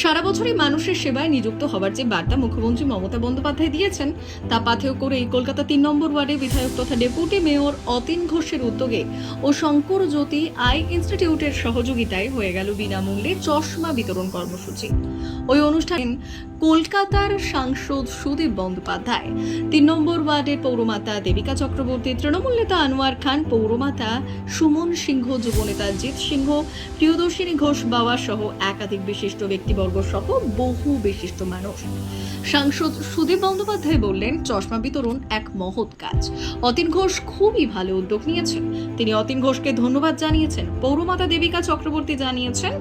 সারা বছরই মানুষের সেবায় নিযুক্ত হবার যে বার্তা মুখ্যমন্ত্রী মমতা বন্দ্যোপাধ্যায় দিয়েছেন, তা পাথেয় করে এই কলকাতা তিন নম্বর ওয়ার্ডে বিধায়ক তথা ডেপুটি মেয়র অতীন ঘোষের উদ্যোগে ও শঙ্কর জ্যোতি আই ইনস্টিটিউটের সহযোগিতায় হয়ে গেল বিনামূল্যে চশমা বিতরণ কর্মসূচি। ওই অনুষ্ঠানে কলকাতার সাংসদ সুদীপ বন্দ্যোপাধ্যায়, তিন নম্বর ওয়ার্ডের পৌরমাতা দেবিকা চক্রবর্তী, তৃণমূল নেতা আনোয়ার খান, পৌরমাতা সুমন সিংহ, যুবনেতা জিৎ সিংহ, প্রিয়দর্শিনী ঘোষ বাবা সহ একাধিক বিশিষ্ট ব্যক্তিবর্গ সহ বহু বিশিষ্ট মানুষ। সাংসদ সুদীপ বন্দ্যোপাধ্যায় বললেন, চশমা বিতরণ এক মহৎ কাজ। অতীন ঘোষ খুবই ভালো উদ্যোগ নিয়েছেন। তিনি অতীন ঘোষকে ধন্যবাদ জানিয়েছেন, পৌরমাতা দেবিকা চক্রবর্তী জানিয়েছেন,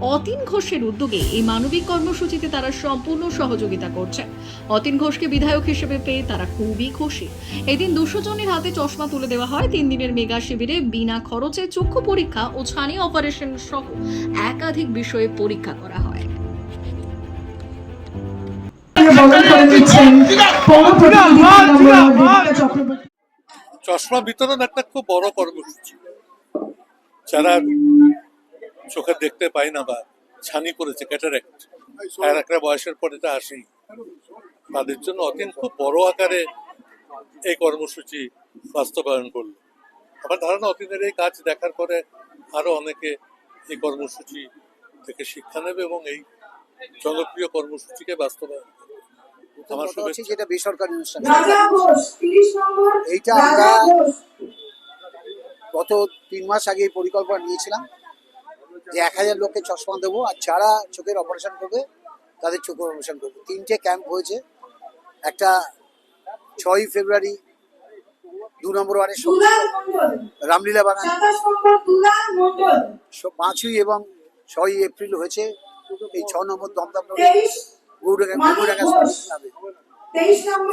অতীন ঘোষের উদ্যোগে এই মানবিক কর্মসূচিতে তারা সম্পূর্ণ সহযোগিতা করছেন। অতীন ঘোষকে বিধায়ক হিসেবে পেয়ে তারা খুবই খুশি। এদিন দুশো জনের হাতে চশমা তুলে দেওয়া হয়। তিন দিনের মেগা শিবিরে বিনা খরচে চক্ষু পরীক্ষা ও ছানি অপারেশন সহ একাধিক বিষয়ে পরীক্ষা করা হয়। বরণ করে নিচ্ছেন। চশমা বিতরণ একটা খুব বড় কর্মসূচি। যারা চোখে দেখতে পায় না বা ছানি পড়েছে ক্যাটারেক্ট আর একটা বয়সের পরে তা আসেই। তাদের জন্য অতীন খুব বড় আকারে এই কর্মসূচি বাস্তবায়ন করল। আমার ধারণা অতীনের এই কাজ দেখার পরে আরও অনেকে এই কর্মসূচি থেকে শিক্ষা নেবে এবং এই জনপ্রিয় কর্মসূচিকে বাস্তবায়ন করবে। আমার কথা শুভেচ্ছা। যেটা বেসরকারি অনুষ্ঠান। এইটা আমরা গত তিন মাস আগে এই পরিকল্পনা নিয়েছিলাম যে এক হাজার লোককে চশমা দেবো আর যারা চোখের অপারেশন করবে তাদের চোখের অপারেশন করব। তিনটে ক্যাম্প হয়েছে। একটা ছয়ই ফেব্রুয়ারি দু নম্বর ওয়ার্ডের দুলাল রামলীলা বাগান। পাঁচই এবং ছয়ই এপ্রিল হয়েছে। এই ছ নম্বর দমদম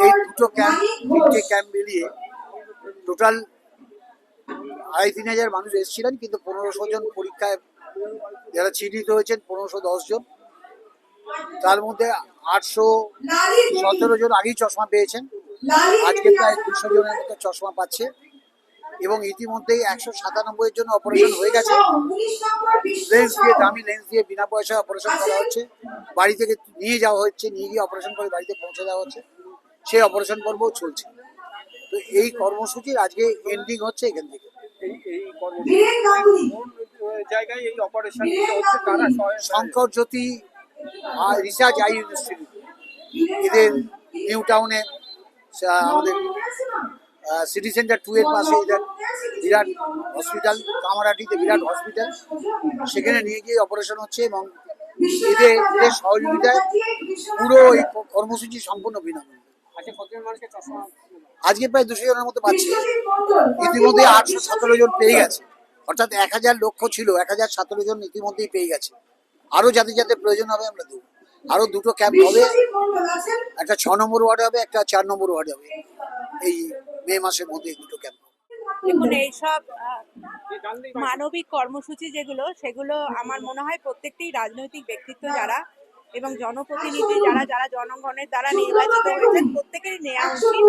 এই দুটো ক্যাম্প তিনটে ক্যাম্প মিলিয়ে টোটাল আড়াই তিন হাজার মানুষ এসেছিলেন কিন্তু পনেরোশো জন পরীক্ষায় যারা চিহ্নিত হয়েছেন পনেরোশো দশ জন। তার মধ্যে আটশো সতেরো জন আগেই চশমা পেয়েছেন। আজকে প্রায় দুশো জনের মতো চশমা পাচ্ছে। এবং ইতিমধ্যেই একশো সাতানব্বই জন অপারেশন হয়ে গেছে। লেন্স দিয়ে দামি লেন্স দিয়ে বিনা পয়সায় অপারেশন করা হচ্ছে। বাড়ি থেকে নিয়ে যাওয়া হচ্ছে নিয়ে গিয়ে অপারেশন করে বাড়িতে পৌঁছে দেওয়া হচ্ছে। সেই অপারেশন পর্বও চলছে। তো এই কর্মসূচির আজকে এন্ডিং হচ্ছে এখান থেকে। Shankar Jyoti research I institute এদের নিউ টাউনে আমাদের সিটি সেন্টার টু এর পাশে এদের বিরাট হসপিটাল কামারাটিতে বিরাট হসপিটাল সেখানে নিয়ে গিয়ে অপারেশন হচ্ছে এবং এদের এদের সহযোগিতায় পুরো এই কর্মসূচি সম্পূর্ণ বিনামূল্যে। আজকে চশমা আজকে প্রায় দুশো জনের মতো পাচ্ছে। ইতিমধ্যে আটশো সতেরো জন পেয়ে গেছে। অর্থাৎ এক হাজার লক্ষ্য ছিল এক হাজার সতেরো জন ইতিমধ্যেই পেয়ে গেছে। আরও যাদের যাতে প্রয়োজন হবে আমরা দেবো। আরও দুটো ক্যাম্প হবে একটা ছ নম্বর ওয়ার্ড হবে একটা চার নম্বর ওয়ার্ড হবে। এই মে মাসের মধ্যে দুটো ক্যাম্প দেখুন, এইসব মানবিক কর্মসূচি যেগুলো, সেগুলো আমার মনে হয় প্রত্যেকটি রাজনৈতিক ব্যক্তিত্ব যারা এবং জনপ্রতিনিধি যারা যারা জনগণের দ্বারা নির্বাচিত হয়েছেন, প্রত্যেকেরই নেওয়া উচিত।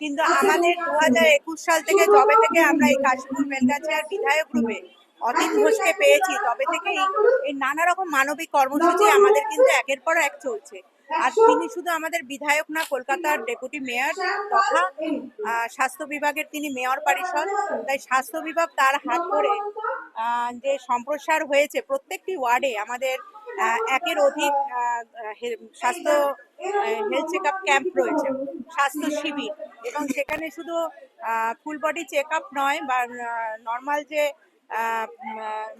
কিন্তু আমাদের দু হাজার একুশ সাল থেকে যবে থেকে আমরা এই কাশীপুর বেলগাছিয়ার বিধায়ক রূপে অতীন ঘোষকে পেয়েছি, তবে থেকেই এই নানা রকম মানবিক কর্মসূচি আমাদের কিন্তু একের পর এক চলছে। আর তিনি শুধু আমাদের বিধায়ক না কলকাতার ডেপুটি মেয়র তথা স্বাস্থ্য বিভাগের তিনি মেয়র পরিষদ। তাই স্বাস্থ্য বিভাগ তার হাত ধরে যে সম্প্রসার হয়েছে প্রত্যেকটি ওয়ার্ডে আমাদের একের অধিক স্বাস্থ্য হেলথ চেক আপ ক্যাম্প রয়েছে স্বাস্থ্য শিবির। এবং সেখানে শুধু ফুল বডি চেক আপ নয় বা নর্মাল যে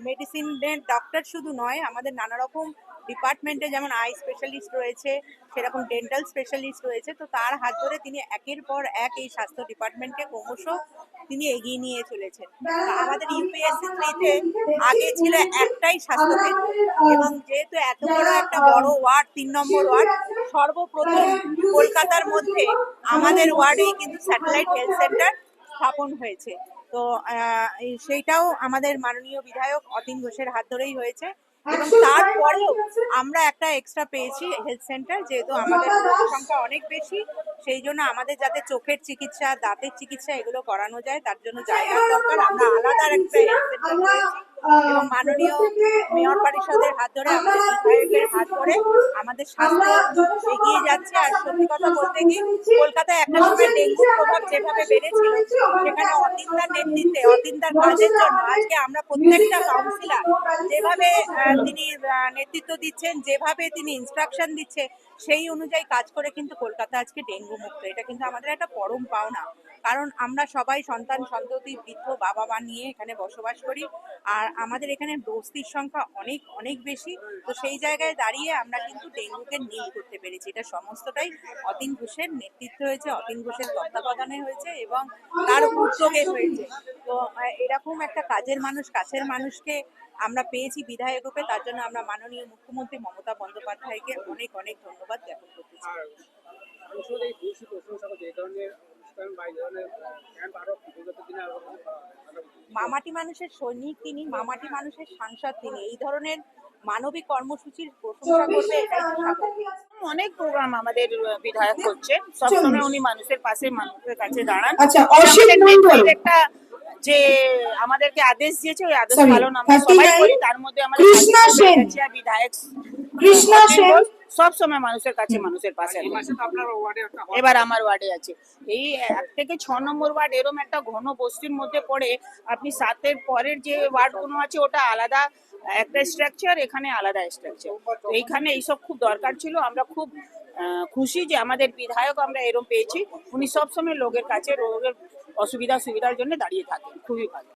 মেডিসিনের ডক্টর শুধু নয় আমাদের নানা রকম ডিপার্টমেন্টে যেমন আই স্পেশালিস্ট রয়েছে, সেরকম ডেন্টাল স্পেশালিস্ট রয়েছে, তো তার হাত ধরে তিনি একের পর এক এই স্বাস্থ্য ডিপার্টমেন্টকে ক্রমশ তিনি এগিয়ে নিয়ে চলেছেন। আমাদের ইউপিএসসি থ্রিতে আগে ছিল একটাই স্বাস্থ্যকেন্দ্র এবং যেহেতু এত বড় একটা বড় ওয়ার্ড, তিন নম্বর ওয়ার্ড, সর্বপ্রথম কলকাতার মধ্যে আমাদের ওয়ার্ডেই কিন্তু স্যাটেলাইট হেলথ সেন্টার স্থাপন হয়েছে। তো সেইটাও আমাদের মাননীয় বিধায়ক অতীন ঘোষের হাত ধরেই হয়েছে। এবং তারপরেও আমরা একটা এক্সট্রা পেয়েছি হেলথ সেন্টার যেহেতু আমাদের সংখ্যা অনেক বেশি সেই জন্য আমাদের যাতে চোখের চিকিৎসা দাঁতের চিকিৎসা এগুলো করানো যায় তার জন্য জায়গা দরকার। আমরা আলাদা একটা হেলথ সেন্টার মাননীয় মেয়র পরিষদের হাত ধরে, আমাদের কলকাতায় প্রভাব যেভাবে নেতৃত্বে আজকে আমরা প্রত্যেকটা যেভাবে তিনি নেতৃত্ব দিচ্ছেন, যেভাবে তিনি ইনস্ট্রাকশন দিচ্ছে, সেই অনুযায়ী কাজ করে কিন্তু কলকাতা আজকে ডেঙ্গু মুক্ত। এটা কিন্তু আমাদের একটা পরম পাওনা। কারণ আমরা সবাই সন্তান সন্ততি, বৃদ্ধ বাবা মা নিয়ে এখানে বসবাস করি। আর আমাদের এখানে বস্তির সংখ্যা অনেক অনেক বেশি। তো সেই জায়গায় দাঁড়িয়ে আমরা কিন্তু ডেঙ্গুকে নীল করতে পেরেছি। এটা সমস্তটাই অতীন ঘোষের নেতৃত্ব হয়েছে, অতীন ঘোষের তত্ত্বাবধানে হয়েছে এবং তার উদ্যোগে হয়েছে। তো এরকম একটা কাজের মানুষ, কাছের মানুষকে আমরা পেয়েছি বিধায়ক রূপে তার জন্য আমরা মাননীয় মুখ্যমন্ত্রী মমতা বন্দ্যোপাধ্যায়কে অনেক অনেক ধন্যবাদ জ্ঞাপন করতে চাই। আর মানুষের এই ভূষী প্রশংসা করছে এই ধরনের অনুষ্ঠান বা এই ধরনের ক্যাম্প আরও বিগত দিনে আরও মামাটি মানুষের সৈনিক তিনি মামাটি মানুষের সাংসদ তিনি। এই ধরনের মানবিক কর্মসূচির প্রশংসা করবে এটাই অনেক প্রোগ্রাম আমাদের বিধায়ক করছে সবসময় উনি মানুষের পাশে মানুষের কাছে দাঁড়ান। আচ্ছা মন্ডল একটা যে আমাদেরকে আদেশ দিয়েছে ওই আদেশ পালন আমরা সবাই করি। তার মধ্যে আমাদের বিধায়ক কৃষ্ণা সেন। সব সময় মানুষের কাছে মানুষের পাশে এবার আমার ওয়ার্ডে আছে। এই এক থেকে ছ নম্বর ওয়ার্ড এরম একটা ঘন বস্তির মধ্যে পড়ে আপনি সাতের পরের যে ওয়ার্ডগুলো আছে ওটা আলাদা একটা স্ট্রাকচার এখানে আলাদা স্ট্রাকচার এইখানে এইসব খুব দরকার ছিল। আমরা খুব আহ, খুশি যে আমাদের বিধায়ক আমরা এরম পেয়েছি। উনি সবসময় লোকের কাছে রোগের অসুবিধা সুবিধার জন্য দাঁড়িয়ে থাকেন। খুবই ভালো।